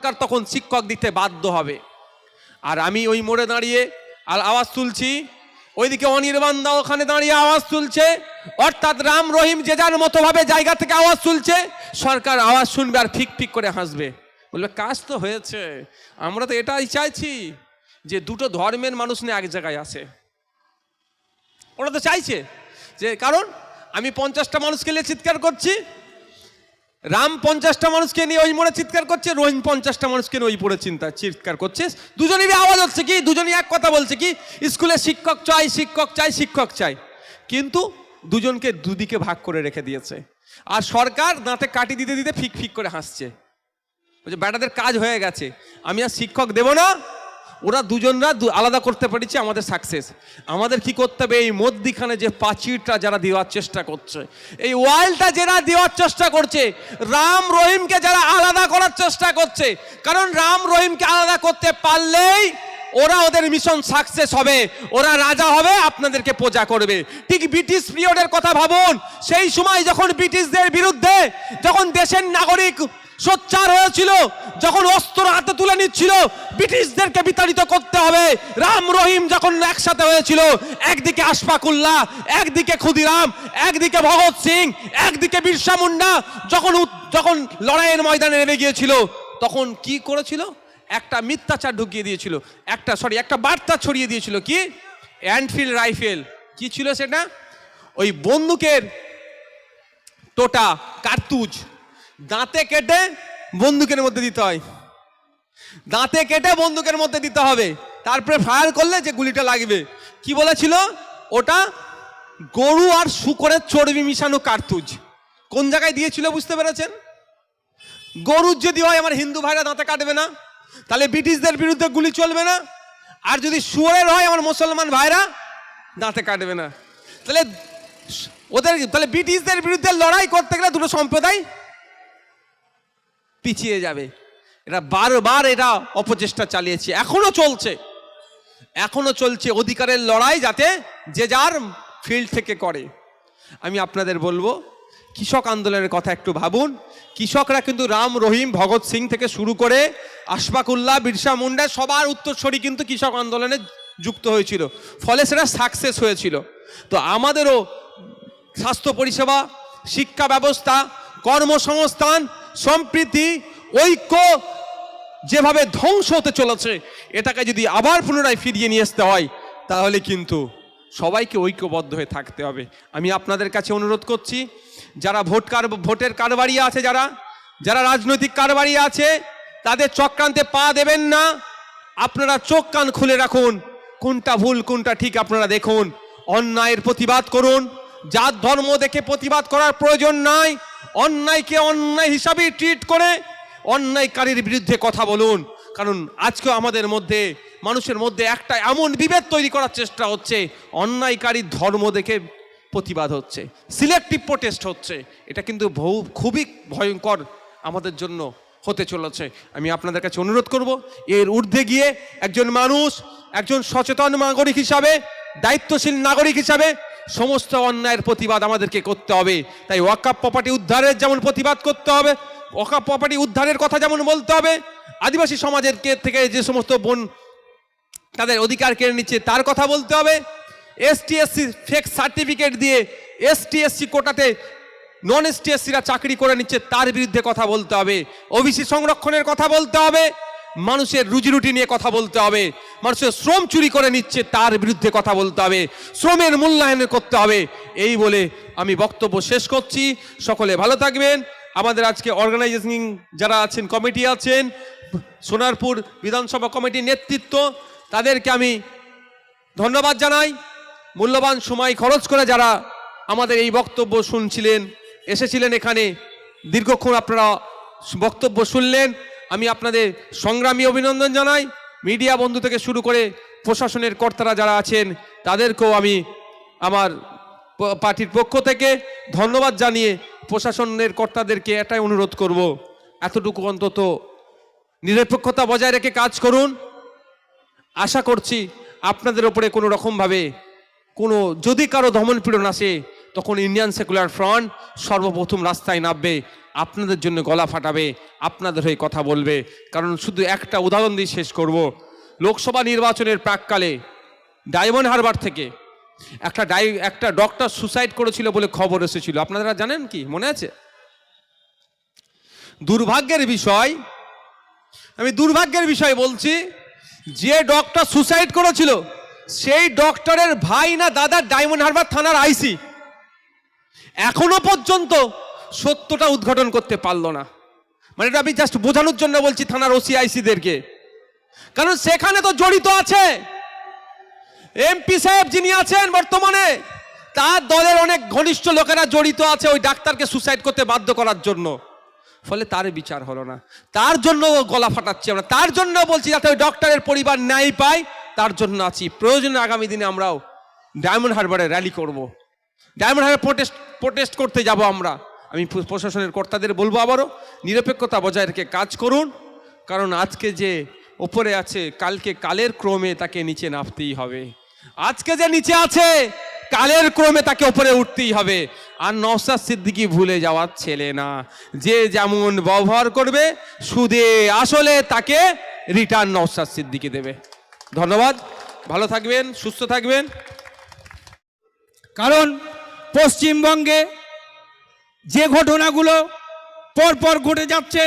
সরকার তখন শিক্ষক দিতে বাধ্য হবে। আর আমি ওই মোড়ে দাঁড়িয়ে আর আওয়াজ তুলছি। ওইদিকে অনির্বাণ দা ওখানে দাঁড়িয়ে আওয়াজ তুলছে। অর্থাৎ রাম রহিম যে যার মতো ভাবে জায়গা থেকে আওয়াজ তুলছে, সরকার আওয়াজ শুনবে আর ফিক ফিক করে হাসবে। বলবে, কাজ তো হয়েছে। আমরা তো এটাই চাইছি যে দুটো ধর্মের মানুষ নিয়ে এক জায়গায় আসে। ওরা তো চাইছে যে, কারণ আমি পঞ্চাশটা মানুষকে নিয়ে চিৎকার করছি রাম পঞ্চাশটা মানুষকে নিয়ে ওই মোড়ে চিৎকার করছে রহিম পঞ্চাশটা মানুষকে নিয়ে ওই পড়ে চিন্তা, চিৎকার করছে। দুজনেরই আওয়াজ হচ্ছে কি, দুজনই এক কথা বলছে কি, স্কুলে শিক্ষক চাই শিক্ষক চাই শিক্ষক চাই। কিন্তু দুজনকে দুদিকে ভাগ করে রেখে দিয়েছে। আর সরকার দাঁতে কাটি দিতে দিতে ফিক ফিক করে হাসছে। বলছে ব্যাটাদের কাজ হয়ে গেছে। আমি আর শিক্ষক দেব না ওরা দুজনরা আলাদা করতে পেরেছে আমাদের সাকসেস আমাদের কি করতে হবে? এই মধ্যিখানে যে প্রাচীরটা যারা দেওয়ার চেষ্টা করছে, এই ওয়ালটা যারা দেওয়ার চেষ্টা করছে, রাম রহিমকে যারা আলাদা করার চেষ্টা করছে, কারণ রাম রহিমকে আলাদা করতে পারলেই ওরা ওদের মিশন সাকসেস হবে। ওরা রাজা হবে, আপনাদেরকে পূজা করবে। ঠিক ব্রিটিশ পিরিয়ডের কথা ভাবুন, সেই সময় যখন ব্রিটিশদের বিরুদ্ধে, যখন দেশের নাগরিক সোচ্চার হয়েছিল যখন অস্ত্র হাতে তুলে নিচ্ছিল, ব্রিটিশদেরকে বিতাড়িত করতে হবে। রাম রহিম যখন একসাথে হয়েছিল, একদিকে আশফাকুল্লাহ, একদিকে ক্ষুদিরাম, একদিকে ভগৎ সিং, একদিকে বিরসা মুন্ডা, যখন যখন লড়াইয়ের ময়দানে নেমে গিয়েছিল, তখন কি করেছিল? একটা মিথ্যাচার ঢুকিয়ে দিয়েছিল। একটা সরি একটা বার্তা ছড়িয়ে দিয়েছিল কি? অ্যান্ডফিল্ড রাইফেল কি ছিল সেটা? ওই বন্দুকের টোটা কার্তুজ। দাঁতে কেটে বন্দুকের মধ্যে দিতে হয়। দাঁতে কেটে বন্দুকের মধ্যে দিতে হবে। তারপরে ফায়ার করলে যে গুলিটা লাগবে। কি বলেছিল? ওটা গরু আর শুকরের চর্বি মিশানো কার্তুজ। কোন জায়গায় দিয়েছিল বুঝতে পেরেছেন? গরুর যদি হয়, আমার হিন্দু ভাইরা দাঁতে কাটবে না। তাহলে ব্রিটিশদের বিরুদ্ধে গুলি চলবে না। আর যদি শুয়োরের হয়, আমার মুসলমান ভাইরা দাঁতে কাটবে না। তাহলে ওদের তাহলে ব্রিটিশদের বিরুদ্ধে লড়াই করতে গেলে দুটো সম্প্রদায় পিছিয়ে যাবে। এটা বারবার এটা অপচেষ্টা চালিয়েছে। এখনও চলছে। এখনও চলছে অধিকারের লড়াই যাতে যে যার ফিল্ড থেকে করে। আমি আপনাদের বলব, কৃষক আন্দোলনের কথা একটু ভাবুন। কৃষকরা কিন্তু রাম, রহিম, ভগৎ সিং থেকে শুরু করে আশফাকুল্লাহ, বিরসা মুন্ডা সবার উত্তরসূরি কিন্তু কৃষক আন্দোলনে যুক্ত হয়েছিল। ফলে সেটা সাকসেস হয়েছিল। তো আমাদেরও স্বাস্থ্য পরিষেবা, শিক্ষা ব্যবস্থা, কর্মসংস্থান সম্প্রীতি, ঐক্য যেভাবে ধ্বংস হতে চলেছে, এটাকে যদি আবার পুনরায় ফিরিয়ে নিয়ে আসতে হয়, তাহলে কিন্তু সবাইকে ঐক্যবদ্ধ হয়ে থাকতে হবে। আমি আপনাদের কাছে অনুরোধ করছি, যারা ভোট কার, ভোটের কারবারি আছে, যারা যারা রাজনৈতিক কারবারি আছে, তাদের চক্রান্তে পা দেবেন না। আপনারা চোখ কান খুলে রাখুন, কোনটা ভুল, কোনটা ঠিক আপনারা দেখুন। অন্যায়ের প্রতিবাদ করুন। জাত ধর্ম দেখে প্রতিবাদ করার প্রয়োজন নাই। অন্যায়কে অন্যায় হিসাবেই ট্রিট করে অন্যায়কারীর বিরুদ্ধে কথা বলুন। কারণ আজকেও আমাদের মধ্যে, মানুষের মধ্যে একটা এমন বিভেদ তৈরি করার চেষ্টা হচ্ছে অন্যায়কারী ধর্ম দেখে প্রতিবাদ হচ্ছে সিলেক্টিভ প্রোটেস্ট হচ্ছে। এটা কিন্তু বহু, খুবই ভয়ঙ্কর আমাদের জন্য হতে চলেছে। আমি আপনাদের কাছে অনুরোধ করব, এর ঊর্ধ্বে গিয়ে একজন মানুষ, একজন সচেতন নাগরিক হিসাবে, দায়িত্বশীল নাগরিক হিসাবে সমস্ত অন্যায়ের প্রতিবাদ আমাদেরকে করতে হবে। তাই ওয়াকাপ প্রপার্টি উদ্ধারের যেমন প্রতিবাদ করতে হবে, ওয়াকাপ প্রপার্টি উদ্ধারের কথা যেমন বলতে হবে, আদিবাসী সমাজের থেকে যে সমস্ত বন তাদের অধিকার কেড়ে নিচ্ছে তার কথা বলতে হবে। এসটিএসসি ফেক সার্টিফিকেট দিয়ে এসটিএসসি কোটাতে নন এসটিএসসিরা চাকরি করে নিচ্ছে তার বিরুদ্ধে কথা বলতে হবে। ওবিসি সংরক্ষণের কথা বলতে হবে। মানুষের রুজি রুটি নিয়ে কথা বলতে হবে। মানুষের শ্রম চুরি করে নিচ্ছে, তার বিরুদ্ধে কথা বলতে হবে। শ্রমের মূল্যায়ন করতে হবে। এই বলে আমি বক্তব্য শেষ করছি। সকলে ভালো থাকবেন। আমাদের আজকে অর্গানাইজিং যারা আছেন কমিটি আছেন, সোনারপুর বিধানসভা কমিটির নেতৃত্ব, তাদেরকে আমি ধন্যবাদ জানাই। মূল্যবান সময় খরচ করে যারা আমাদের এই বক্তব্য শুনছিলেন, এসেছিলেন এখানে, দীর্ঘক্ষণ আপনারা বক্তব্য শুনলেন। আমি আপনাদের সংগ্রামী অভিনন্দন জানাই। মিডিয়া বন্ধু থেকে শুরু করে প্রশাসনের কর্তারা যারা আছেন, তাদেরকেও আমি আমার পার্টির পক্ষ থেকে ধন্যবাদ জানিয়ে প্রশাসনের কর্তাদেরকে এটাই অনুরোধ করব। এতটুকু অন্তত নিরপেক্ষতা বজায় রেখে কাজ করুন। আশা করছি আপনাদের ওপরে কোনো রকমভাবে কোনো, যদি কারও দমন পীড়ন আসে, তখন ইন্ডিয়ান সেকুলার ফ্রন্ট সর্বপ্রথম রাস্তায় নামবে। আপনাদের জন্য গলা ফাটাবে, আপনাদের হয়ে কথা বলবে। কারণ শুধু একটা উদাহরণ দিয়ে শেষ করব। লোকসভা নির্বাচনের প্রাককালে ডায়মন্ড হারবার থেকে একটা ডাই, একটা ডক্টর সুসাইড করেছিল বলে খবর এসেছিল। আপনারা জানেন কি? মনে আছে? দুর্ভাগ্যের বিষয়, আমি দুর্ভাগ্যের বিষয় বলছি, যে ডক্টর সুসাইড করেছিল, সেই ডক্টরের ভাই না দাদা ডায়মন্ড হারবার থানার আইসি। এখনও পর্যন্ত সত্যটা উদ্ঘাটন করতে পারল না। মানে এটা আমি জাস্ট বোঝানোর জন্য বলছি থানার ওসি আইসিদেরকে কারণ সেখানে তো জড়িত আছে। এমপি সাহেব যিনি আছেন বর্তমানে, তার দলের অনেক ঘনিষ্ঠ লোকেরা জড়িত আছে ওই ডাক্তারকে সুসাইড করতে বাধ্য করার জন্য। ফলে তার বিচার হলো না। তার জন্য গলা ফাটাচ্ছি আমরা। তার জন্য বলছি যাতে ওই ডক্টরের পরিবার ন্যায় পায়, তার জন্য আছি। প্রয়োজনে আগামী দিনে আমরাও ডায়মন্ড হারবারে র্যালি করব। ডায়মন্ড হারবার প্রোটেস্ট প্রোটেস্ট করতে যাব আমরা। আমি প্রশাসনের কর্তাদের বলব আবারও, নিরপেক্ষতা বজায় রেখে কাজ করুন, কারণ আজকে যে ওপরে আছে, কালকে কালের ক্রমে তাকে নিচে নামতেই হবে। আজকে যে নিচে আছে, কালের ক্রমে তাকে ওপরে উঠতেই হবে। আর নওসাদ সিদ্দিকি ভুলে যাওয়ার ছেলে না। যে যেমন ব্যবহার করবে, সুদে আসলে তাকে রিটার্ন নওসাদ সিদ্দিকি দেবে। ধন্যবাদ। ভালো থাকবেন, সুস্থ থাকবেন। কারণ পশ্চিমবঙ্গে যে ঘটনাগুলো পরপর ঘটে যাচ্ছে,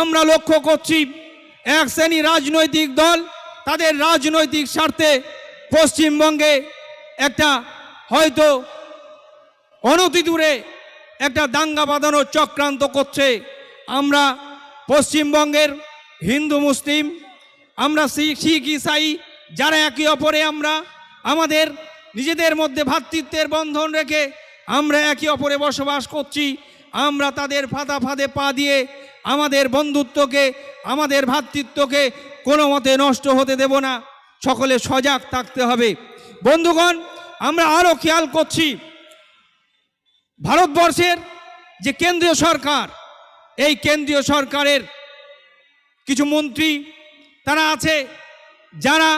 আমরা লক্ষ্য করছি এক শ্রেণি রাজনৈতিক দল তাদের রাজনৈতিক স্বার্থে পশ্চিমবঙ্গে একটা হয়তো অনতি দূরে একটা দাঙ্গা বাঁধানোর চক্রান্ত করছে। আমরা পশ্চিমবঙ্গের হিন্দু মুসলিম, আমরা শিখ শিখ, ইসাই, যারা একে অপরে আমরা, আমাদের নিজেদের মধ্যে ভ্রাতৃত্বের বন্ধন রেখে আমরা একে অপরে বসবাস করছি, আমরা তাদের ফাঁদা ফাঁদে পা দিয়ে আমাদের বন্ধুত্বকে, আমাদের ভ্রাতৃত্বকে কোনো মতে নষ্ট হতে দেব না। সকলে সজাগ থাকতে হবে। বন্ধুগণ, আমরা আরও খেয়াল করছি, ভারতবর্ষের যে কেন্দ্রীয় সরকার, এই কেন্দ্রীয় সরকারের কিছু মন্ত্রী তারা আছে, যারা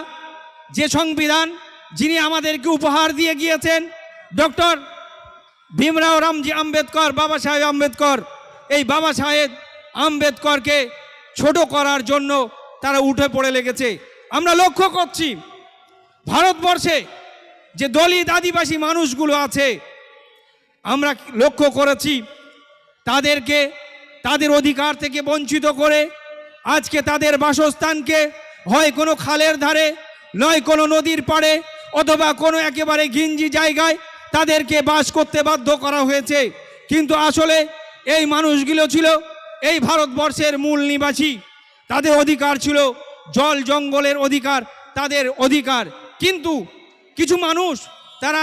যে সংবিধান যিনি আমাদেরকে উপহার দিয়ে গিয়েছেন, ডক্টর ভীমরাও রামজি আম্বেদকর, বাবা সাহেব আম্বেদকর। এই বাবা সাহেব আম্বেদকরকে ছোট করার জন্য তারা উঠে পড়ে লেগেছে। আমরা লক্ষ্য করছি, ভারতবর্ষে যে দলিত আদিবাসী মানুষগুলো আছে, আমরা লক্ষ্য করেছি, তাদেরকে, তাদের অধিকার থেকে বঞ্চিত করে আজকে তাদের বাসস্থানকে হয় কোনো খালের ধারে, নয় কোনো নদীর পাড়ে, অথবা কোনো একেবারে ঘিঞ্জি জায়গায় তাদেরকে বাস করতে বাধ্য করা হয়েছে। কিন্তু আসলে এই মানুষগুলো ছিল এই ভারতবর্ষের মূল নিবাসী। তাদের অধিকার ছিল জল জঙ্গলের অধিকার, তাদের অধিকার। কিন্তু কিছু মানুষ তারা